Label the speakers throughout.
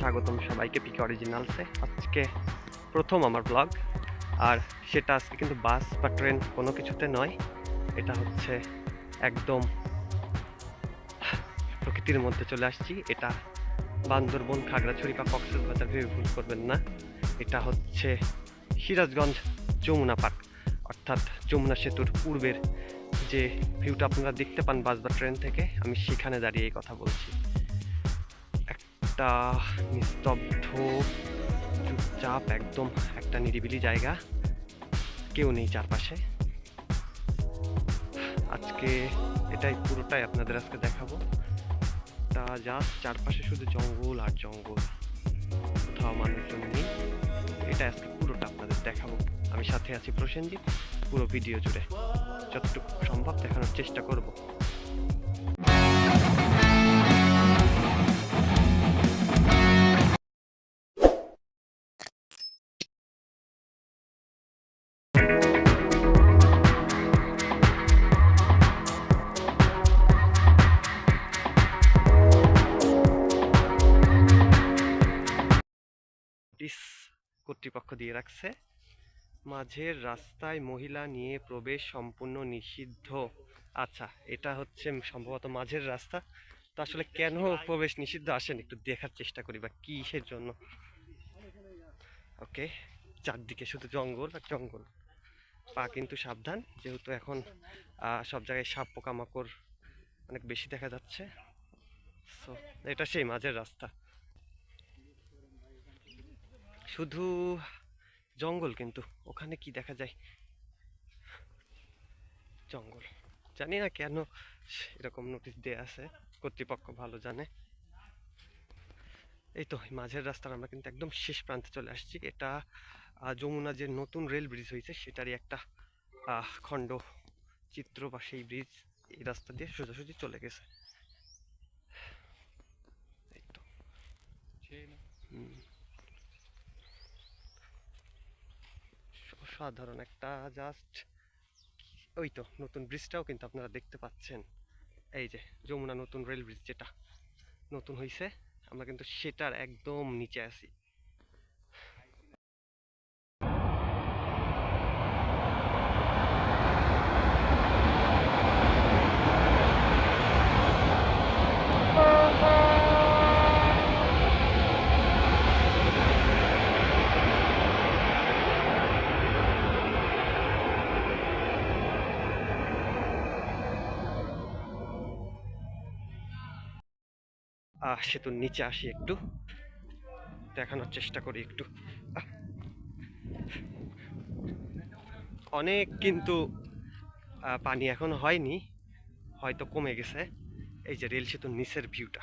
Speaker 1: স্বাগতম সবাইকে পিকে অরিজিনালসে। আজকে প্রথম আমার ব্লগ আর সেটা আজকে কিন্তু বাস বা ট্রেন কোনো কিছুতে নয়। এটা হচ্ছে একদম প্রকৃতির মধ্যে চলে আসছি। এটা বান্দরবন, খাগড়াছড়ি বা কক্সবাজার, ভেবে ভুল করবেন না। এটা হচ্ছে সিরাজগঞ্জ যমুনা পার্ক। অর্থাৎ যমুনা সেতুর পূর্বের যে ভিউটা আপনারা দেখতে পান বাস বা ট্রেন থেকে, আমি সেখানে দাঁড়িয়ে এই কথা বলছি। একটা নিস্তব্ধ, চুপচাপ একদম একটা নিরিবিলি জায়গা। কেউ নেই চারপাশে। আজকে এটাই পুরোটাই আপনাদের আজকে দেখাবো। তা জাস্ট চারপাশে শুধু জঙ্গল আর জঙ্গল। কোথাও মানুষজন নেই। এটা আজকে পুরোটা আপনাদের দেখাবো। আমি সাথে আছি প্রসেনজিৎ। পুরো ভিডিও জুড়ে যতটুকু সম্ভব দেখানোর চেষ্টা করব। কর্তৃপক্ষ দিয়ে রাখছে। মাঝের রাস্তায় মহিলা নিয়ে প্রবেশ সম্পূর্ণ নিষিদ্ধ। আচ্ছা এটা হচ্ছে সম্ভবত মাঝের রাস্তা। তো আসলে কেন প্রবেশ নিষিদ্ধ? আসেন, একটু দেখার চেষ্টা করি বা কিসের জন্য? ওকে, চারদিকে শুধু জঙ্গল আর জঙ্গল। পা কিন্তু সাবধান, যেহেতু এখন সব জায়গায় সাপ পোকামাকড় অনেক বেশি দেখা যাচ্ছে। সো এটা সেই মাঝের রাস্তা। শুধু জঙ্গল কিন্তু, ওখানে কি দেখা যায়? জঙ্গল। জানি না কেন এরকম নোটিশ দেয়া আছে, কর্তৃপক্ষ ভালো জানে। এই তো মাঝের রাস্তার আমরা কিন্তু একদম শেষ প্রান্তে চলে আসছি। এটা যমুনা যে নতুন রেল ব্রিজ হয়েছে, সেটারই একটা খণ্ড চিত্র বা সেই ব্রিজ এই রাস্তা দিয়ে সোজাসুজি চলে গেছে এই তো হুম। অসাধারণ একটা জাস্ট ওই তো নতুন ব্রিজটাও কিন্তু আপনারা দেখতে পাচ্ছেন। এই যে যমুনা নতুন রেল ব্রিজ যেটা নতুন হয়েছে আমরা কিন্তু সেটার একদম নিচে আছি। সেতুর নিচে আসি একটু। দেখানোর চেষ্টা করি একটু। অনেক কিন্তু পানি এখন হয়নি, হয়তো কমে গেছে। এই যে রেল সেতুর নিচের ভিউটা।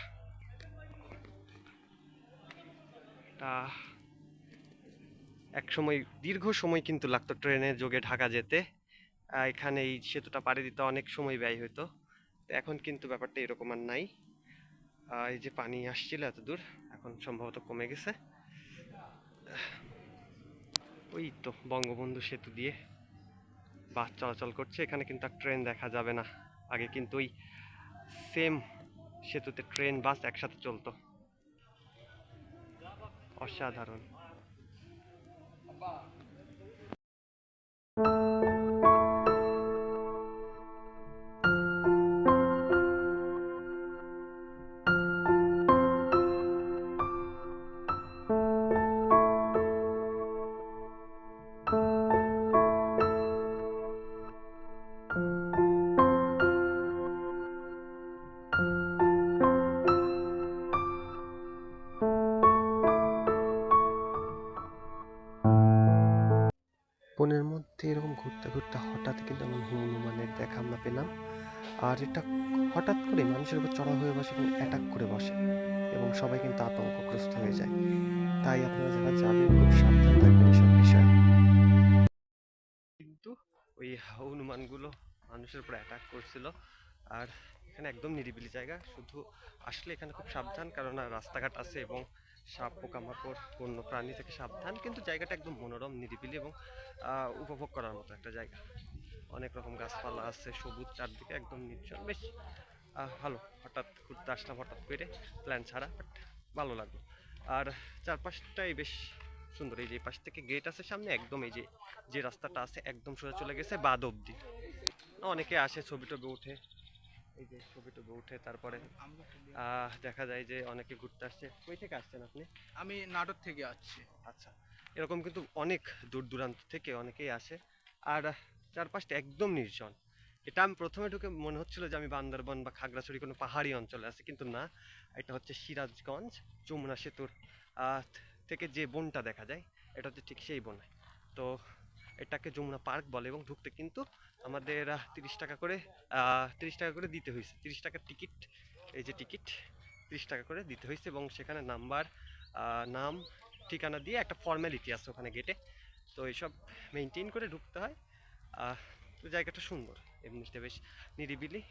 Speaker 1: এক সময়, দীর্ঘ সময় কিন্তু লাগতো ট্রেনের যোগে ঢাকা যেতে। এখানে এই সেতুটা পাড়ি দিতে অনেক সময় ব্যয় হতো এখন কিন্তু ব্যাপারটা এরকম আর নাই। এই যে পানি আসছিল এত দূর এখন সম্ভবত কমে গেছে। ওই তো বঙ্গবন্ধু সেতু দিয়ে বাস চলাচল করছে। এখানে কিন্তু আর ট্রেন দেখা যাবে না। আগে কিন্তু ওই সেম সেতুতে ট্রেন, বাস একসাথে চলতো। অসাধারণ। বনের মধ্যে এরকম ঘুরতে ঘুরতে হঠাৎ কিন্তু এমন হনুমানের দেখা আমরা পেলাম। আর এটা হঠাৎ করে মানুষের উপর চড়া হয়ে বসে এবং অ্যাটাক করে বসে এবং সবাই কিন্তু আতঙ্কগ্রস্ত হয়ে যায়। তাই আপনারা যারা যাবেন, খুব সাবধান থাকবেন এসব বিষয়ে। কিন্তু ওই হনুমানগুলো মানুষের উপর অ্যাটাক করছিল। আর এখানে একদম নিরিবিলি জায়গা। শুধু আসলে এখানে খুব সাবধান কারণ রাস্তাঘাট আছে এবং সাপ, পোকামাকড়, বন্য প্রাণী থেকে সাবধান, কিন্তু জায়গাটা একদম মনোরম, নিরিবিলি এবং উপভোগ করার মতো একটা জায়গা। অনেক রকম গাছপালা আছে, সবুজ চারদিকে একদম নির্জন। বেশ ভালো। হঠাৎ ঘুরতে আসলাম, হঠাৎ করে প্ল্যান ছাড়া বাট ভালো লাগল। আর চারপাশটাই বেশ সুন্দর। এই যে পাশ থেকে গেট আছে সামনে, একদম এই যে যে রাস্তাটা আছে, একদম সোজা চলে গেছে বাদ অব্দি অনেকে আসে ছবি টবি উঠে। এই যে ছবি টবি উঠে তারপরে আহ, দেখা যায় যে অনেকে ঘুরতে আসছে। কই থেকে আসছেন আপনি?
Speaker 2: আমি নাটক থেকে আসছি।
Speaker 1: আচ্ছা এরকম কিন্তু অনেক দূর দূরান্ত থেকে অনেকেই আসে। আর চারপাশটা একদম নির্জন। এটা আমি প্রথমে ঢুকে মনে হচ্ছিল যে আমি বান্দরবন বা খাগড়াছড়ি কোনো পাহাড়ি অঞ্চলে আছি কিন্তু না। এটা হচ্ছে সিরাজগঞ্জ যমুনা সেতুর আহ, থেকে যে বনটা দেখা যায় এটা হচ্ছে ঠিক সেই বন। তো এটাকে যমুনা পার্ক বলে এবং ঢুকতে কিন্তু আমাদের তিরিশ টাকা করে তিরিশ টাকা করে দিতে হয়েছে। তিরিশ টাকার টিকিট, এই যে টিকিট, তিরিশ টাকা করে দিতে হয়েছে এবং সেখানে নাম্বার নাম, ঠিকানা দিয়ে একটা ফর্মালিটি আছে ওখানে গেটে তো এইসব মেনটেন করে ঢুকতে হয়। তো জায়গাটা সুন্দর। এমনিতে বেশ নিরিবিলি।